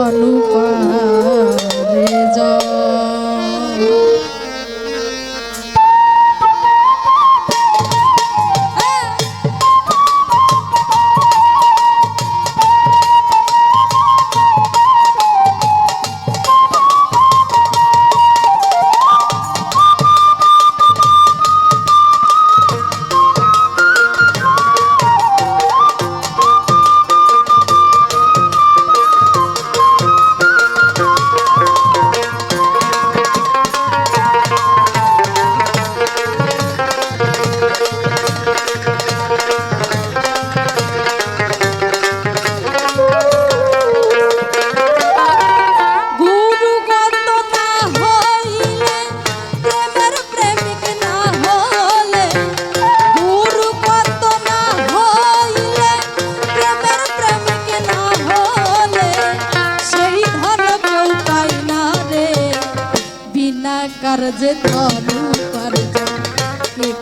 অনুপা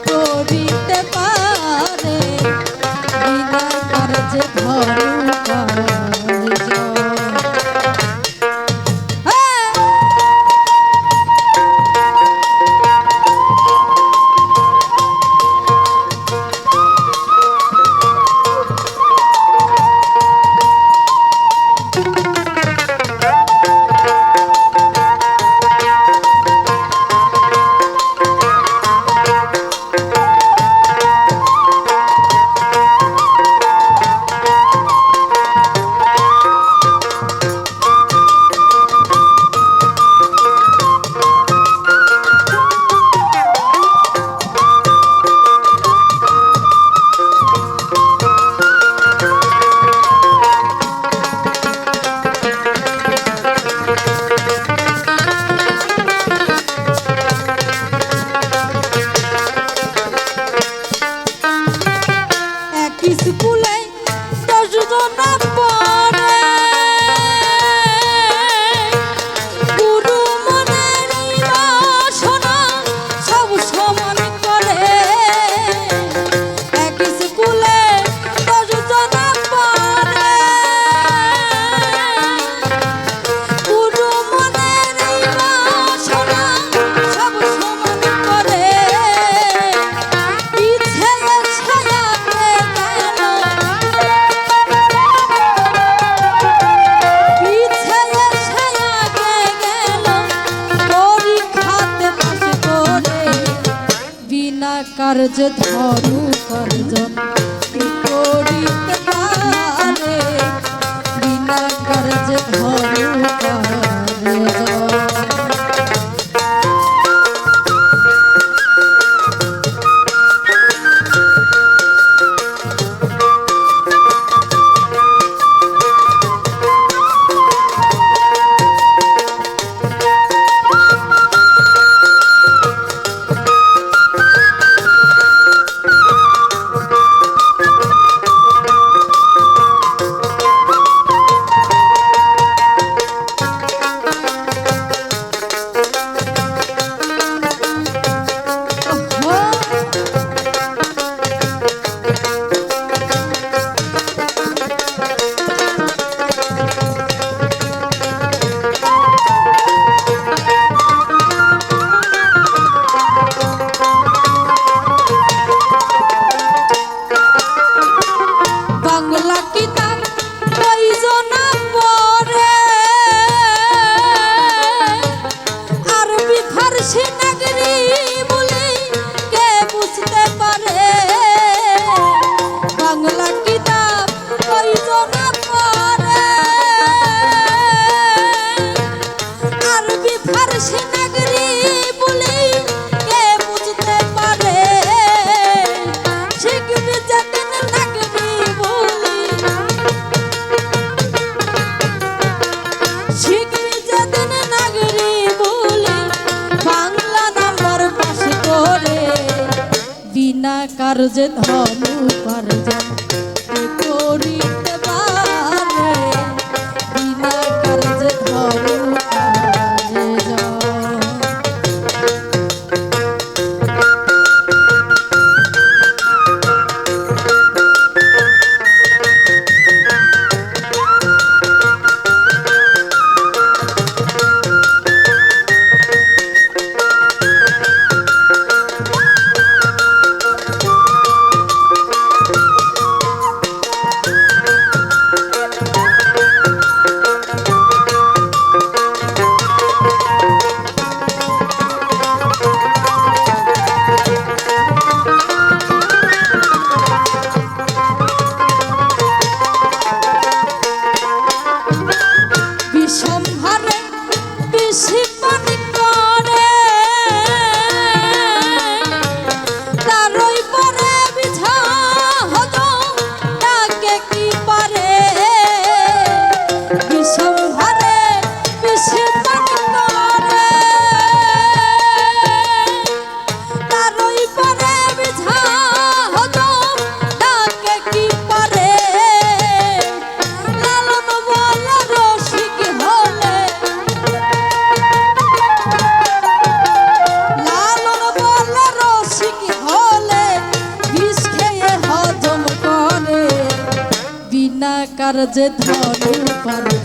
করিতে পারে বিনা কার্যে ঘর। স্কুলে দশ জনা কার্য ধরু করজন করিতে পারে বিনা কার্য ধরু বিনা কার্যে ধনু পার্জন কার্যে ধনু পারে